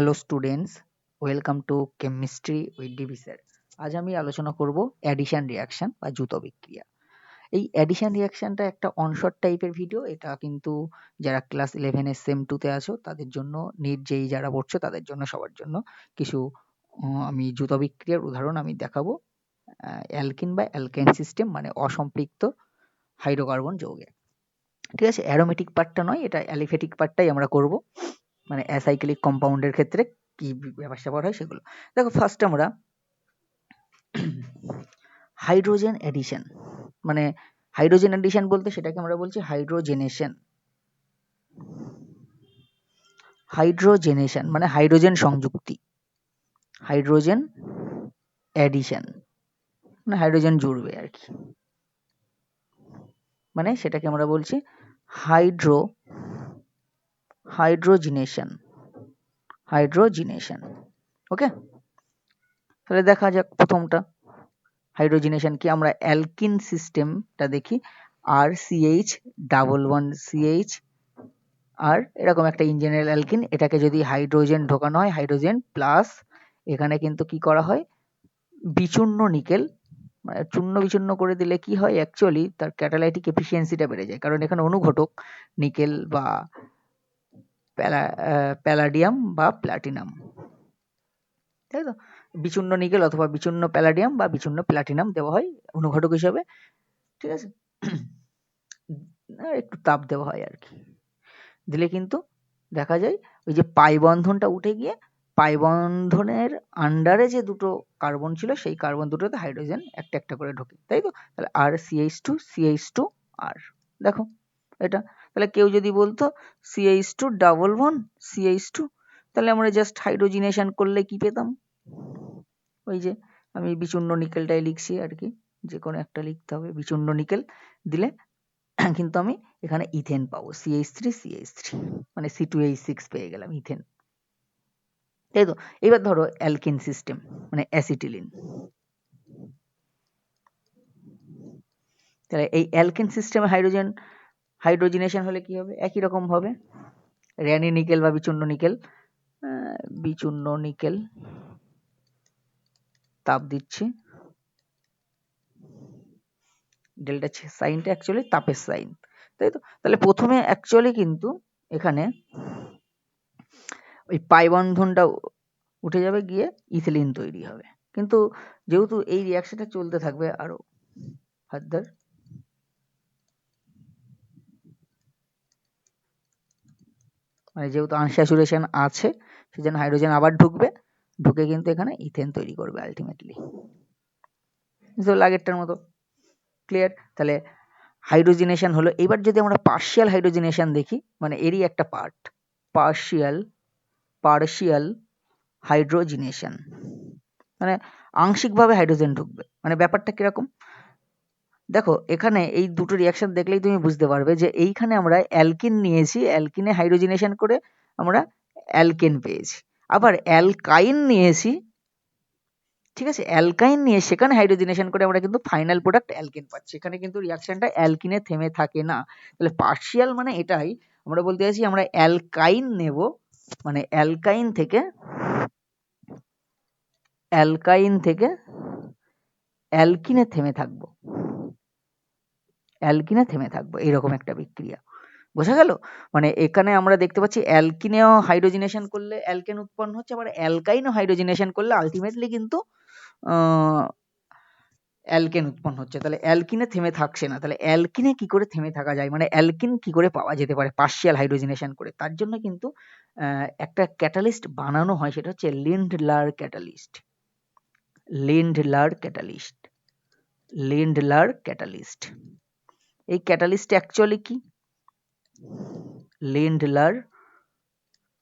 Hello students welcome to chemistry with DB sir আজ আমি আলোচনা করব অ্যাডিশন রিয়াকশন বা জুত বিক্রিয়া। এই অ্যাডিশন রিয়াকশনটা একটা অনশট টাইপের ভিডিও এটা কিন্তু যারা ক্লাস ইলেভেনের সেম টুতে আছো, তাদের জন্য নিট যেই যারা পড়ছো, তাদের জন্য সবার জন্য কিছু আমি জুত বিক্রিয়ার উদাহরণ আমি দেখাবো। অ্যালকিন বা অ্যালকাইন সিস্টেম মানে অসম্পৃক্ত হাইড্রোকার্বন যৌগে। ঠিক আছে অ্যারোমেটিক পার্টটা নয়, এটা অ্যালিফেটিক পার্টটাই আমরা করব। মানে অ্যাসাইক্লিক কম্পাউন্ডের ক্ষেত্রে কি ব্যাপার স্যাপার হয় সেগুলো। দেখো ফার্স্ট আমরা হাইড্রোজেন এডিশন মানে হাইড্রোজেন এডিশন বলতে সেটাকে আমরা বলছি হাইড্রোজেনেশন হাইড্রোজেনেশন মানে হাইড্রোজেন সংযুক্তি। হাইড্রোজেন এডিশন মানে হাইড্রোজেন জুড়বে আর কি। মানে সেটাকে আমরা বলছি হাইড্রো হাইড্রোজিনেশন হাইড্রোজিনেশন, ওকে? তাহলে দেখা যাক প্রথমটা, হাইড্রোজিনেশন কি? আমরা অ্যালকিন সিস্টেমটা দেখি আর সিএইচ ডাবল ওয়ান সিএইচ, আর এরকম একটা ইঞ্জিনিয়ার অ্যালকিন, এটাকে যদি হাইড্রোজেন ঢোকানো হয়, হাইড্রোজেন প্লাস, এখানে কিন্তু কি করা হয়? বিচূর্ণ নিকেল মানে চূর্ণ বিচূর্ণ করে দিলে কি হয়? অ্যাকচুয়ালি তার ক্যাটালাইটিক এফিসিয়েন্সিটা বেড়ে যায়, কারণ এখানে অনুঘটক, নিকেল বা প্যালাডিয়াম বা প্লাটিনাম। তাই তো? বিচূর্ণ নিকেল অথবা বিচূর্ণ প্যালাডিয়াম বা বিচূর্ণ প্লাটিনাম দেওয়া হয় অনুঘটক হিসাবে। ঠিক আছে? একটু তাপ দেওয়া হয় আর কি। দিলে কিন্তু দেখা যায়, ওই যে পাই বন্ধনটা উঠে গিয়ে পাই বন্ধনের আন্ডারে যে দুটো কার্বন ছিল, সেই কার্বন দুটোতে হাইড্রোজেন একটা একটা করে ঢোকে। তাই তো? তাহলে আর সিএইচ টু সিএইচ টু আর দেখো, এটা তাহলে কেউ যদি বলতো CH two double one CH two তাহলে আমরা জাস্ট হাইড্রোজিনেশন করলে কি পেতাম? ওই যে আমি বিচূর্ণ নিকেলটাই লিখছি আর কি, যে কোনো একটা লিখতে হবে, বিচূর্ণ নিকেল দিলে কিন্তু আমি এখানে ইথেন পাবো সিএইচ থ্রি সিএইচ থ্রি মানে সি টু এইচ সিক্স পেয়ে গেলাম ইথেন। তাই তো? এবার ধরো অ্যালকিন সিস্টেম মানে অ্যাসিটিলিন। তাহলে এই অ্যালকিন সিস্টেমে হাইড্রোজেন হাইড্রোজিনেশন হলে কি হবে? একই রকম হবে। র্যানি নিকেল বা বিচূর্ণ নিকেল? বিচূর্ণ নিকেল। তাপ দিচ্ছি। ডেল্টা সাইনটা অ্যাকচুয়ালি তাপের সাইন। তাই তো? তাহলে প্রথমে অ্যাকচুয়ালি কিন্তু এখানে ওই পাই বন্ধনটা উঠে যাবে, গিয়ে ইথিলিন তৈরি হবে। কিন্তু যেহেতু এই রিয়াকশনটা চলতে থাকবে আরও হাতদার মানে যেহেতু আনস্যাচুরেশন আছে, সেজন্য হাইড্রোজেন আবার ঢুকবে, ঢুকে কিন্তু এখানে ইথেন তৈরি করবে আলটিমেটলি তো লাগেরটার মতো ক্লিয়ার তাহলে হাইড্রোজিনেশন হলো, এবার যদি আমরা পার্শিয়াল হাইড্রোজিনেশন দেখি মানে এরই একটা পার্ট পার্শিয়াল পার্শিয়াল হাইড্রোজিনেশন মানে আংশিকভাবে হাইড্রোজেন ঢুকবে। মানে ব্যাপারটা কীরকম? দেখো, এখানে এই দুটো রিয়াকশন দেখলেই তুমি বুঝতে পারবে যে এইখানে আমরা অ্যালকিন নিয়েছি, অ্যালকিনে হাইড্রোজিনেশন করে আমরা অ্যালকেন পেয়েছি। আবার অ্যালকাইন নিয়েছি, ঠিক আছে? অ্যালকাইন নিয়ে সেখানে হাইড্রোজিনেশন করে আমরা কিন্তু ফাইনাল প্রোডাক্ট অ্যালকিন পাচ্ছি। এখানে কিন্তু রিয়াকশনটা অ্যালকিনে থেমে থাকে না। তাহলে পার্শিয়াল মানে এটাই, আমরা বলতে চাইছি আমরা অ্যালকাইন নেব মানে অ্যালকাইন থেকে অ্যালকাইন থেকে অ্যালকিনে থেমে থাকব। অ্যালকিনে থেমে থাকব এইরকম একটা বিক্রিয়া। বোঝা গেল? মানে এখানে আমরা দেখতে পাচ্ছি অ্যালকিনেও হাইড্রোজিনেশন করলে অ্যালকেন উৎপন্ন হচ্ছে, আবার অ্যালকাইনও হাইড্রোজিনেশন করলে আলটিমেটলি কিন্তু অ্যালকেন উৎপন্ন হচ্ছে। তাহলে অ্যালকিনে থেমে থাকছে না, তাহলে অ্যালকিনে কি করে থেমে থাকা যায়? মানে অ্যালকিন কি করে পাওয়া যেতে পারে পার্শিয়াল হাইড্রোজিনেশন করে? তার জন্য কিন্তু একটা ক্যাটালিস্ট বানানো হয়, সেটা হচ্ছে Lindlar catalyst Lindlar catalyst Lindlar catalyst এই ক্যাটালিস্ট অ্যাকচুয়ালি কি? লিন্ডলার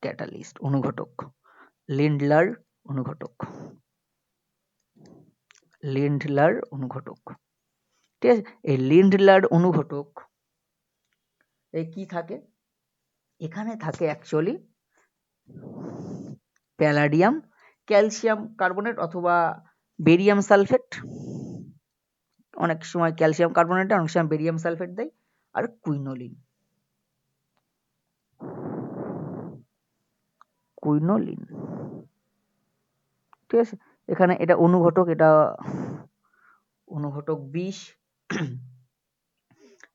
ক্যাটালিস্ট অনুঘটক। লিন্ডলার অনুঘটক। লিন্ডলার অনুঘটক। ঠিক আছে? এই লিন্ডলার অনুঘটক, এই কি থাকে? এখানে থাকে অ্যাকচুয়ালি প্যালাডিয়াম ক্যালসিয়াম কার্বনেট অথবা বেরিয়াম সালফেট অনেক সময় ক্যালসিয়াম কার্বনেট, অনেক সময় বেরিয়াম সালফেট দেয়, আর কুইনোলিন। কুইনোলিন। ঠিক আছে? এখানে এটা অনুঘটক এটা অনুঘটক বিষ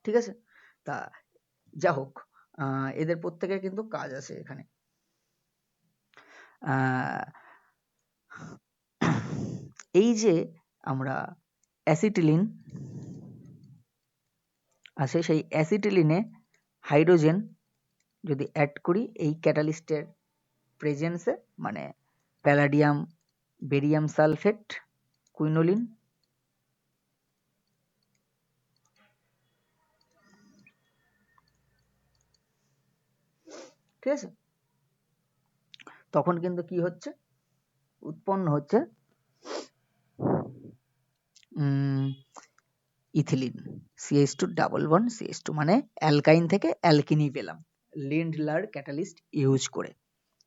ঠিক আছে? তা যা হোক এদের প্রত্যেকের কিন্তু কাজ আছে এখানে। এই যে আমরা অ্যাসিটিলিন আছে, সেই অ্যাসিটিলিনে হাইড্রোজেন যদি অ্যাড করি, এই ক্যাটালিস্টের প্রেজেন্সে মানে প্যালাডিয়াম বেরিয়াম সালফেট কুইনোলিন ঠিক আছে? তখন কিন্তু কি হচ্ছে? উৎপন্ন হচ্ছে ethylene CH two double one CH two মানে অ্যালকাইন থেকে অ্যালকিনি পেলাম। লিন্ডলার ক্যাটালিস্ট ইউজ করে।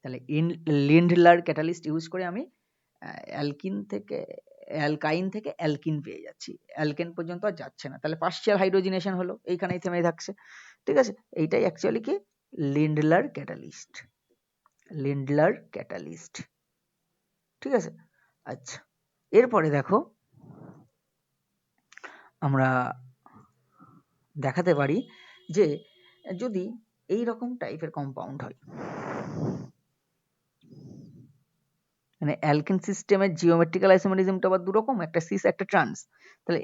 তাহলে ইন লিন্ডলার ক্যাটালিস্ট ইউজ করে আমি অ্যালকিন থেকে, অ্যালকাইন থেকে অ্যালকিন পেয়ে যাচ্ছি। অ্যালকেন পর্যন্ত আর যাচ্ছে না। তাহলে পার্সিয়াল হাইড্রোজিনেশন হলো, এইখানেই থেমে থাকছে। ঠিক আছে? এইটাই অ্যাকচুয়ালি কি? লিন্ডলার ক্যাটালিস্ট লিন্ডলার ক্যাটালিস্ট ঠিক আছে? আচ্ছা। এরপরে দেখো আমরা দেখাতে পারি যে যদি এই রকম টাইপের কম্পাউন্ড হয় মানে অ্যালকেন সিস্টেমের জিওমেট্রিক্যাল আইসোমেরিজমটা আবার দুরকম, একটা সিস একটা ট্রান্স তাহলে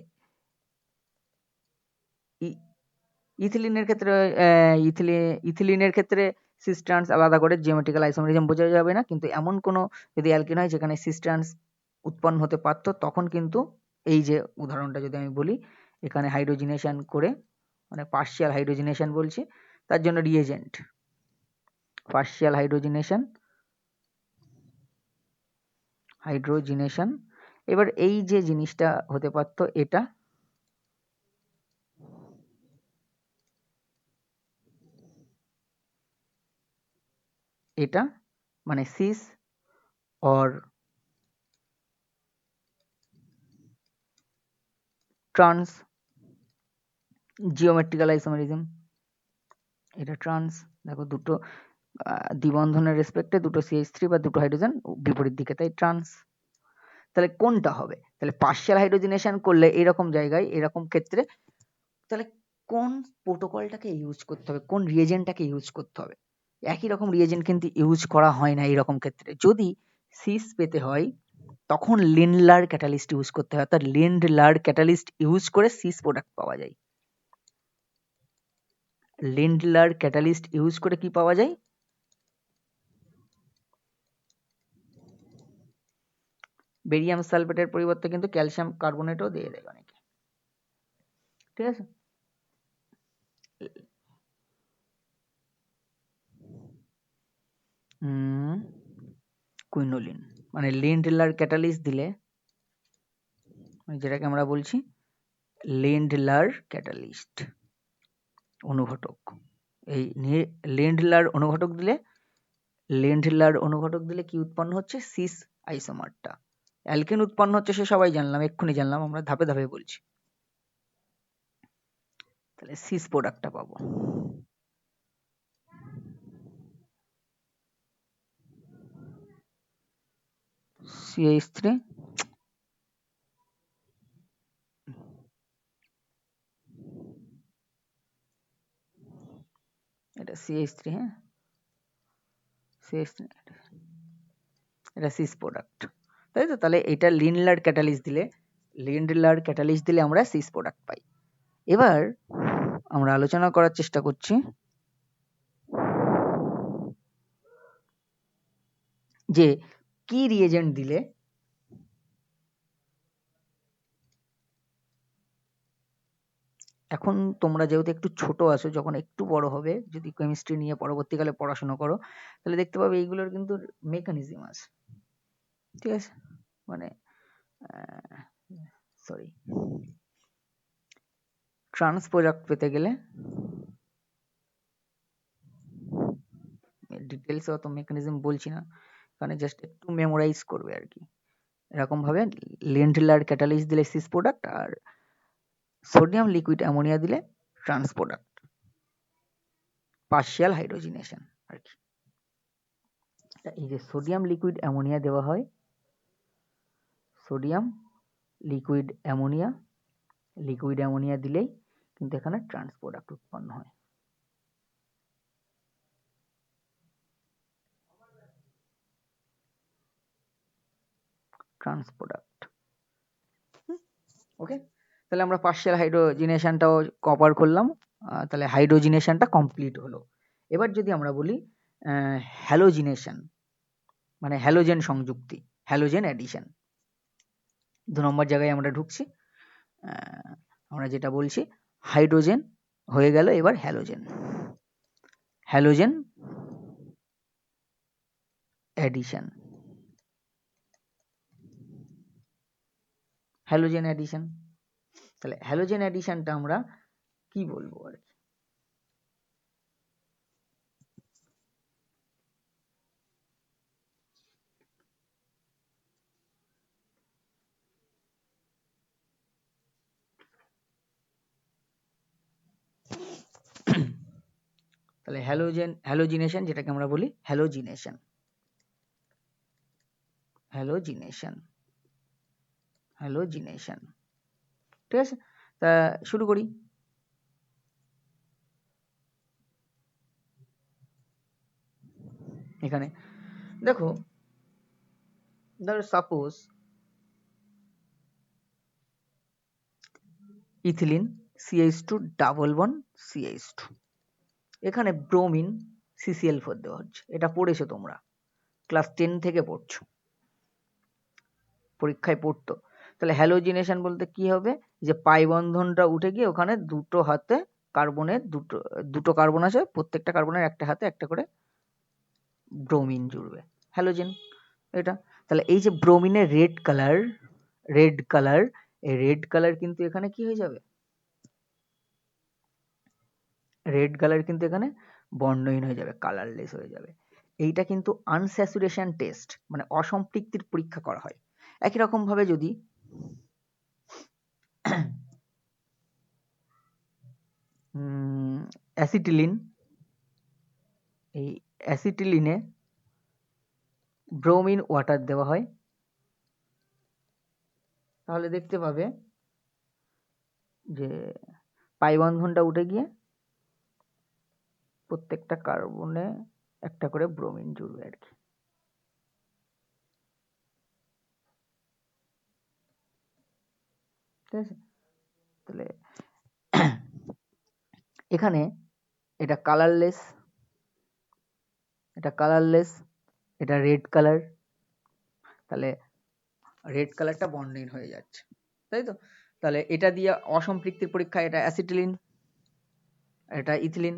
ইথিলিনের ক্ষেত্রে ইথিলি, ইথিলিনের ক্ষেত্রে সিস ট্রান্স আলাদা করে জিওমেট্রিক্যাল আইসোমেরিজম বোঝা যাবে না, কিন্তু এমন কোনো যদি অ্যালকিন হয় যেখানে সিস ট্রান্স উৎপন্ন হতে পারতো, তখন কিন্তু এই যে উদাহরণটা যদি আমি বলি, এখানে হাইড্রোজিনেশন করে মানে পার্শিয়াল হাইড্রোজিনেশন বলছি, তার জন্য রিয়েজেন্ট পার্শিয়াল হাইড্রোজিনেশন হাইড্রোজিনেশন এবার এই যে জিনিসটা হতে পারত, এটা এটা মানে cis or trans geometrical isomerism এটা ট্রান্স দেখো দুটো দ্বিবন্ধনের রেসপেক্টে দুটো সিএইচ থ্রি বা দুটো হাইড্রোজেন বিপরীত দিকে, তাই ট্রান্স তাহলে কোনটা হবে? তাহলে পার্শিয়াল হাইড্রোজিনেশন করলে এরকম জায়গায়, এরকম ক্ষেত্রে, তাহলে কোন প্রোটোকলটাকে ইউজ করতে হবে? কোন রিয়েজেন্টটাকে ইউজ করতে হবে? একই রকম রিয়েজেন্ট কিন্তু ইউজ করা হয় না এরকম ক্ষেত্রে। যদি সিস পেতে হয় তখন লিনলার ক্যাটালিস্ট ইউজ করতে হয়, অর্থাৎ লিন্ডলার ক্যাটালিস্ট ইউজ করে সিস প্রোডাক্ট পাওয়া যায়। লিন্ডলার ক্যাটালিস্ট ইউজ করে কি পাওয়া যায়? বেরিয়াম সালফেটের পরিবর্তে কিন্তু ক্যালসিয়াম কার্বনেটও দিয়ে দেয় অনেকে। ঠিক আছে? কুইনোলিন। মানে লিন্ডলার ক্যাটালিস্ট দিলে মানে যেটাকে আমরা বলছি লিন্ডলার ক্যাটালিস্ট অনুঘটক। এই লিন্ডলার অনুঘটক দিলে লিন্ডলার অনুঘটক দিলে কি উৎপন্ন হচ্ছে? সিস আইসোমারটা অ্যালকেন উৎপন্ন হচ্ছে সে সবাই জানলাম, এক্ষুনি জানলাম, আমরা ধাপে ধাপে বলছি। তাহলে সিস প্রোডাক্টটা পাবো। সিএইচ থ্রি এটা সিএইচ থ্রি হ্যাঁ সিএইচ থ্রি এটা সিস প্রোডাক্ট তাই তো? তাহলে এটা লিনলার ক্যাটালিস দিলে লিনলার ক্যাটালিস দিলে আমরা সিস প্রোডাক্ট পাই। এবার আমরা আলোচনা করার চেষ্টা করছি যে কি রিয়েজেন্ট দিলে? এখন তোমরা যেহেতু একটু ছোট আছো, যখন একটু বড় হবে, যদি কেমিস্ট্রি নিয়ে পরবর্তীকালে পড়াশোনা করো, তাহলে দেখতে পাবে এইগুলোর কিন্তু মেকানিজম আছে। ঠিক আছে? মানে সরি ট্রান্স প্রোডাক্ট পেতে গেলে ডিটেলস অত মেকানিজম বলছি না। এখানে জাস্ট একটু মেমোরাইজ করবে আর কি। এরকম ভাবে লেন্ডলার ক্যাটালিস্ট দিলে সিস প্রোডাক্ট আর সোডিয়াম লিকুইড অ্যামোনিয়া দিলে ট্রান্স প্রোডাক্ট পার্শিয়াল হাইড্রোজিনেশন আর কি। এই যে সোডিয়াম লিকুইড অ্যামোনিয়া দেওয়া হয় sodium liquid ammonia liquid ammonia দিলেই কিন্তু এখানে ট্রান্স প্রোডাক্ট উৎপন্ন হয়। ট্রান্স প্রোডাক্ট ওকে তাহলে আমরা পার্শিয়াল হাইড্রোজিনেশনটাও কভার করলাম। আহ, তাহলে হাইড্রোজিনেশনটা কমপ্লিট হলো। এবার যদি আমরা বলি হ্যালোজিনেশন মানে হ্যালোজেন সংযুক্তি হ্যালোজেন অ্যাডিশন দু নম্বর জায়গায় আমরা ঢুকছি। আহ, আমরা যেটা বলছি হাইড্রোজেন হয়ে গেল এবার halogen halogen addition halogen addition তাহলে হ্যালোজেন অ্যাডিশনটা আমরা কি বলব আর কি? তাহলে হ্যালোজেন হ্যালোজিনেশন যেটাকে আমরা বলি হ্যালোজিনেশন হ্যালোজিনেশন হ্যালোজিনেশন। ঠিক আছে? তা শুরু করি। এখানে। দেখো, ধরো suppose ethylene CH two double bond CH two এখানে ব্রোমিন সিসিএল ফোর দেওয়া হচ্ছে। এটা পড়েছো তোমরা। ক্লাস টেন থেকে পড়ছো। পরীক্ষায় পড়তো। তাহলে হ্যালোজিনেশন বলতে কি হবে? যে পাই বন্ধনটা উঠে গিয়ে ওখানে দুটো হাতে কার্বনের দুটো দুটো কার্বন আছে প্রত্যেকটা কার্বনের একটা হাতে একটা করে ব্রোমিন জুড়বে। হ্যালোজেন এটা। তাহলে এই যে ব্রোমিনের রেড কালার রেড কালার এই রেড কালার কিন্তু এখানে কি হয়ে যাবে? রেড কালার কিন্তু এখানে বর্ণহীন হয়ে যাবে কালারলেস হয়ে যাবে। এইটা কিন্তু আনস্যাচুরেশন টেস্ট মানে অসম্পৃক্তির পরীক্ষা করা হয়। একই রকম ভাবে অ্যাসিটিলিন এই অ্যাসিটিলিনে ব্রোমিন ওয়াটার দেওয়া হয়। তাহলে দেখতে পাবে যে পাই বন্ধনটা উঠে গিয়ে প্রত্যেকটা কার্বনে একটা করে ব্রোমিন জুড়বে আর কি। ঠিক আছে? তাহলে এখানে এটা কালারলেস এটা কালারলেস এটা রেড কালার তাহলে রেড কালারটা বর্ণহীন হয়ে যাচ্ছে, তাই তো? তাহলে এটা দিয়ে অসম্পৃক্তির পরীক্ষা এটা অ্যাসিটিলিন এটা ইথিলিন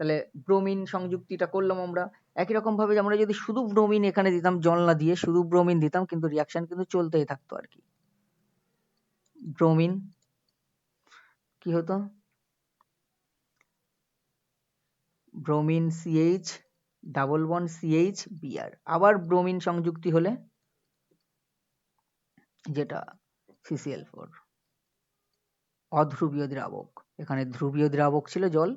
তাহলে ব্রোমিন সংযুক্তিটা করলাম আমরা। একই রকম ভাবে আমরা যদি শুধু ব্রোমিন এখানে দিতাম, জল না দিয়ে শুধু ব্রোমিন দিতাম, কিন্তু রিয়াকশন কিন্তু চলতেই থাকতো আর কি। ব্রোমিন, কি হতো? Bromine CH double bond CH Br আবার ব্রোমিন সংযুক্তি হলে যেটা সিসিএল ফোর অধ্রুবীয় দ্রাবক। এখানে ধ্রুবীয় দ্রাবক ছিল জল।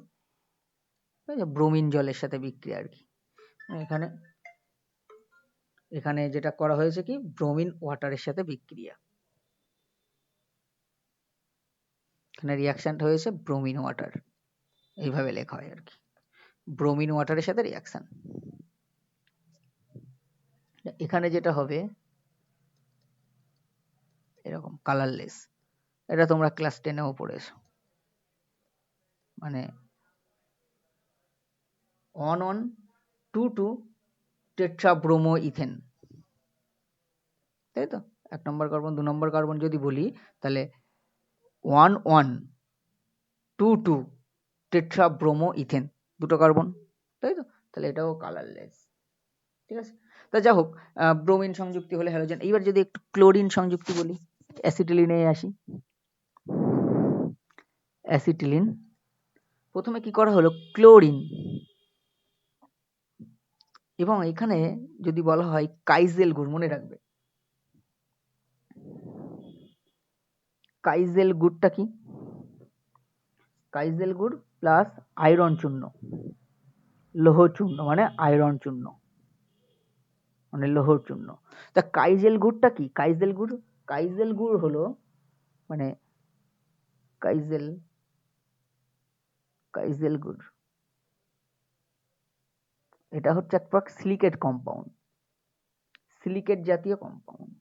ব্রোমিন জলের সাথে বিক্রিয়া আর কি। এখানে এখানে যেটা করা হয়েছে কি? ব্রোমিন ওয়াটারের সাথে বিক্রিয়া। এখানে রিয়াকশনটা হয়েছে ব্রোমিন ওয়াটার এইভাবে লেখা হয় আর কি। ব্রোমিন ওয়াটারের সাথে রিয়াকশন এখানে যেটা হবে, এরকম কালারলেস এটা তোমরা ক্লাস টেনেও পড়েছো। মানে one one two two tetrabromo ethane তাই তো? এক নম্বর কার্বন দু নম্বর কার্বন যদি বলি, তাহলে one one two two tetra bromo ethane দুটো কার্বন তাই তো? তাহলে এটাও কালারলেস ঠিক আছে? তা যা হোক ব্রোমিন সংযুক্তি হলে হ্যালোজেন এইবার যদি একটু ক্লোরিন সংযুক্তি বলি অ্যাসিটিলিনে আসি। অ্যাসিটিলিন প্রথমে কি করা হলো? ক্লোরিন এবং এখানে যদি বলা হয় কাইজেল গুড়, মনে রাখবে। কাইজেল গুড়টা কি? কাইজেল গুড় প্লাস আয়রন চূর্ণ। লৌহ চূর্ণ মানে আয়রন চূর্ণ। মানে লোহর চূর্ণ। তা কাইজেল গুড়টা কি? কাইজেল গুড় কাইজেল গুড় হলো মানে কাইজেল কাইজেল গুড়। এটা হচ্ছে এক প্রকার সিলিকেট কম্পাউন্ড সিলিকেট জাতীয় কম্পাউন্ড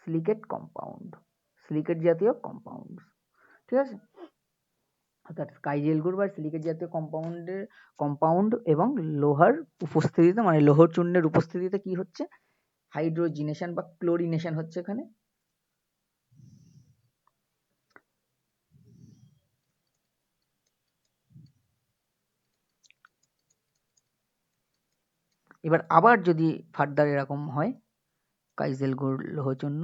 সিলিকেট কম্পাউন্ড সিলিকেট জাতীয় কম্পাউন্ড ঠিক আছে? অর্থাৎ কাইজেল বা সিলিকেট জাতীয় কম্পাউন্ডের কম্পাউন্ড এবং লোহার উপস্থিতিতে মানে লোহর চূর্ণের উপস্থিতিতে কি হচ্ছে? হাইড্রোজিনেশন বা ক্লোরিনেশন হচ্ছে এখানে। এবার আবার যদি ফার্দার এরকম হয় কাইজেল লোহর জন্য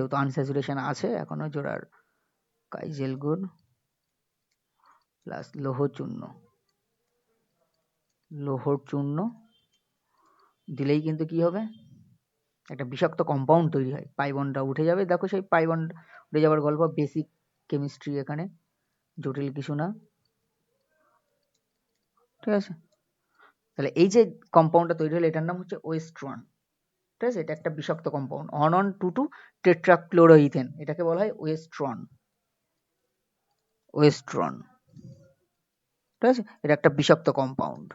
যেহেতু আনস্যাচুরেশন আছে, এখনও জোড়ার। কাইজেল গুড় প্লাস লৌহ চূর্ণ। লৌহর চূর্ণ, দিলেই কিন্তু কি হবে? একটা বিষাক্ত কম্পাউন্ড তৈরি হয়। পাইবনটা উঠে যাবে। দেখো সেই পাইবন উঠে যাওয়ার গল্প বেসিক কেমিস্ট্রি এখানে। জটিল কিছু না। ঠিক আছে? তাহলে এই যে কম্পাউন্ডটা তৈরি হলো, এটার নাম হচ্ছে ওয়েস্ট্রন ঠিক আছে এটা একটা বিষাক্ত compound one one two two tetrachloroethane, এটাকে বলা হয় ওয়েস্ট্রন। ওয়েস্ট্রন। ঠিক আছে? এটা একটা বিষাক্ত কম্পাউন্ড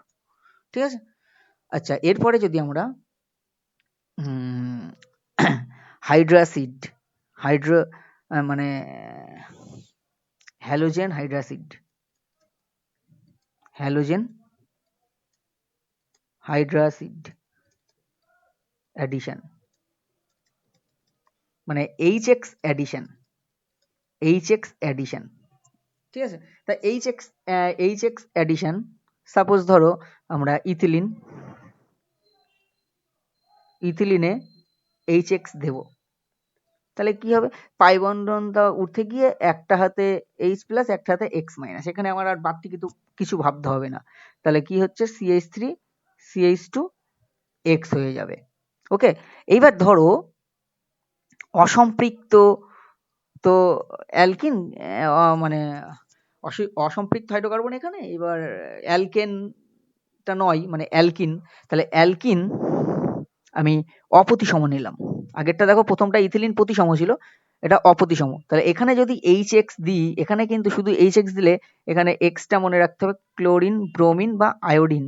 ঠিক আছে? আচ্ছা এরপরে যদি আমরা হাইড্রাসিড হাইড্রো মানে halogen hydracid halogen hydracid addition মানে H X addition H X addition ঠিক আছে? তা H X H X addition suppose ধরো আমরা ইথিলিন ইথিলিনে এইচ এক্স দেবো। তাহলে কি হবে? পাই বন্ধনটা উঠে গিয়ে একটা হাতে এইচ প্লাস একটা হাতে এক্স মাইনাস এখানে আমার আর বাড়তি কিন্তু কিছু ভাবতে হবে না। তাহলে কি হচ্ছে? CH three CH two X হয়ে যাবে। ওকে এইবার ধরো, অসম্পৃক্ত তো অ্যালকিন মানে অসম্পৃক্ত হাইড্রোকার্বন এখানে, এবার অ্যালকেনটা নয় মানে অ্যালকিন, তাহলে অ্যালকিন আমি অপ্রতিসম নিলাম। আগেরটা দেখো, প্রথমটা ইথিলিন প্রতিসম ছিল, এটা অপ্রতিসম তাহলে এখানে যদি এইচ এক্স দিই, এখানে কিন্তু শুধু এইচ এক্স দিলে এখানে এক্সটা মনে রাখতে হবে, ক্লোরিন, ব্রোমিন বা আয়োডিন।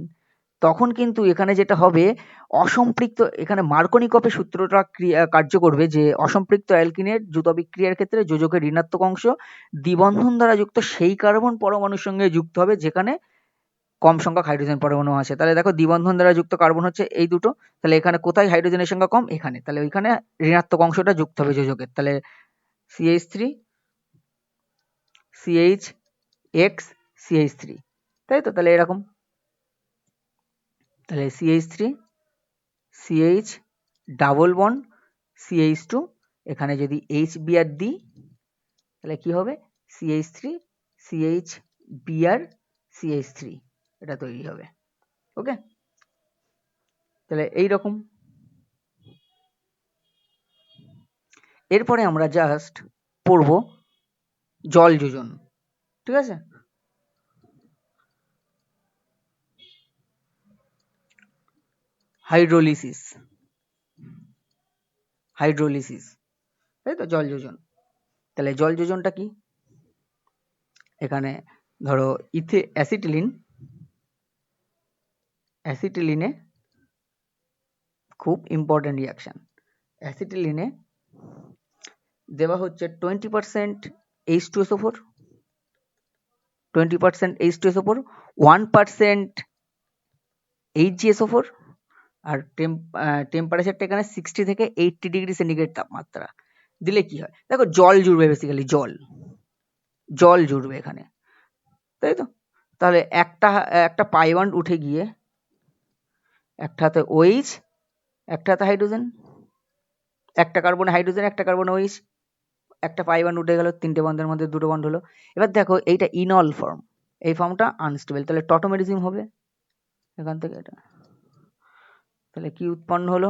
তখন কিন্তু এখানে যেটা হবে, অসম্পৃক্ত, এখানে মার্কনিকপের সূত্রটা ক্রিয়া কার্য করবে যে অসম্পৃক্ত অ্যালকিনের দ্রুত বিক্রিয়ার ক্ষেত্রে যোজকের ঋণাত্মক অংশ, দ্বিবন্ধন দ্বারা যুক্ত সেই কার্বন পরমাণুর সঙ্গে যুক্ত হবে যেখানে কম সংখ্যক হাইড্রোজেন পরমাণু আছে। তাহলে দেখো দ্বিবন্ধন দ্বারা যুক্ত কার্বন হচ্ছে এই দুটো, তাহলে এখানে কোথায় হাইড্রোজেনের সংখ্যা কম? এখানে। তাহলে ওইখানে ঋণাত্মক অংশটা যুক্ত হবে যোজকের। তাহলে CH three CH X CH three তাই তো? তাহলে এরকম। তাহলে CH three CH double bond CH two এখানে যদি এইচ বিআর দিই তাহলে কি হবে? CH three CH Br CH three এটা তৈরি হবে। ওকে তাহলে এই রকম। এরপরে আমরা জাস্ট পড়ব জল যোজন, ঠিক আছে? হাইড্রোলিসিস। হাইড্রোলিসিস। তাই তো জল যোজন। তাহলে জল যোজনটা কি? এখানে ধরো ইথে অ্যাসিটিলিন। অ্যাসিটিলিনে খুব ইম্পর্ট্যান্ট রিয়াকশান অ্যাসিটিলিনে দেওয়া হচ্ছে twenty percent H two SO four twenty percent H two SO four one percent H G SO four আর টেম্পারেচারটা এখানে সিক্সটি থেকে এইটটি ডিগ্রি সেন্টিগ্রেড তাপমাত্রা। দিলে কি হয়? দেখো, জল জুড়বে বেসিক্যালি জল। জল জুড়বে এখানে। তাই তো? তাহলে একটা একটা পাইওয়ান্ড উঠে গিয়ে একটা হাতে ওইচ একটা হাতে হাইড্রোজেন, একটা কার্বনে হাইড্রোজেন, একটা কার্বনে ওইচ একটা পাই উঠে গেল, তিনটে বন্ধের মধ্যে দুটো বন্ড হলো। এবার দেখো, এইটা ইনল ফর্ম। এই ফর্মটা আনস্টেবল তাহলে টটোমেরিজম হবে এখান থেকে এটা। তাহলে কি উৎপন্ন হলো?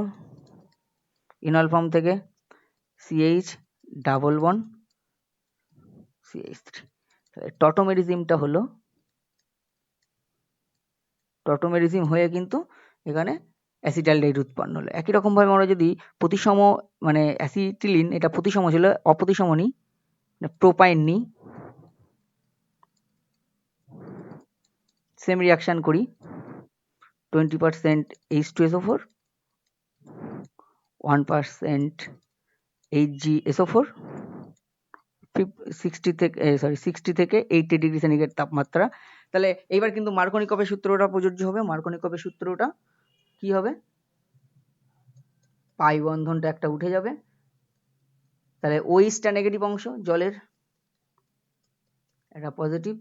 ইনল ফর্ম থেকে CH double bond CH three তাহলে টটোমেরিজমটা হলো, টটোমেরিজম হয়ে কিন্তু এখানে অ্যাসিটালডেহিড উৎপন্ন হলো। একই রকমভাবে আমরা যদি প্রতিসম মানে অ্যাসিটিলিন, এটা প্রতিসম ছিল অপ্রতিসম নিই প্রোপাইন নিই সেম রিয়াকশান করি। Twenty percent H two SO four one percent H G SO four sixty থেকে সরি সিক্সটি থেকে এইটটি ডিগ্রি সেন্টিগ্রেড তাপমাত্রা। তাহলে এইবার কিন্তু মার্কনিকপের সূত্রটা প্রযোজ্য হবে। মার্কনিকপের সূত্রটা কি হবে? পাই বন্ধনটা একটা উঠে যাবে। তাহলে ওইসটা নেগেটিভ অংশ, জলের। এটা পজিটিভ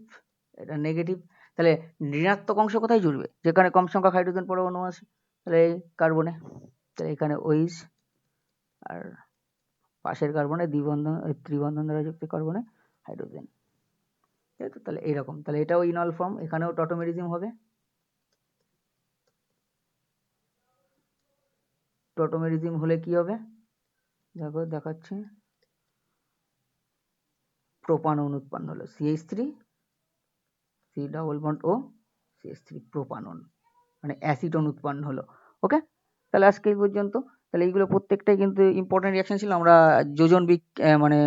এটা নেগেটিভ তাহলে ঋণাত্মক অংশ কোথায় জুড়বে? যেখানে কম সংখ্যক হাইড্রোজেন পরমাণু আছে, তাহলে এই কার্বনে তাহলে এখানে ওইস আর পাশের কার্বনে দ্বিবন্ধন ত্রিবন্ধন দ্বারা যুক্ত কার্বনে হাইড্রোজেন তাই তো তাহলে এইরকম। তাহলে এটাও ইনল ফর্ম এখানেও টটোমেরিজম হবে। টটোমেরিজম হলে কি হবে? দেখো, দেখাচ্ছে। প্রোপানন উৎপন্ন হলো CH three C double bond O CH three propanone মানে অ্যাসিটন উৎপন্ন হলো। ওকে তাহলে আজকে এই পর্যন্ত। তাহলে এইগুলো প্রত্যেকটাই কিন্তু ইম্পর্টেন্ট রিয়াকশন ছিল। আমরা যোজন বিক মানে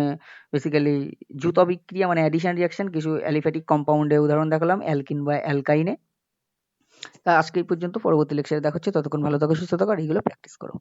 বেসিক্যালি জুত বিক্রিয়া মানে অ্যাডিশন রিয়াকশন কিছু অ্যালিফ্যাটিক কম্পাউন্ডে উদাহরণ দেখালাম অ্যালকিন বা অ্যালকাইনে তা আজকে এই পর্যন্ত। পরবর্তী লেকচারে দেখা হচ্ছে। ততক্ষণ ভালো থাকো, সুস্থ থাকো, আর এইগুলো প্র্যাকটিস করো।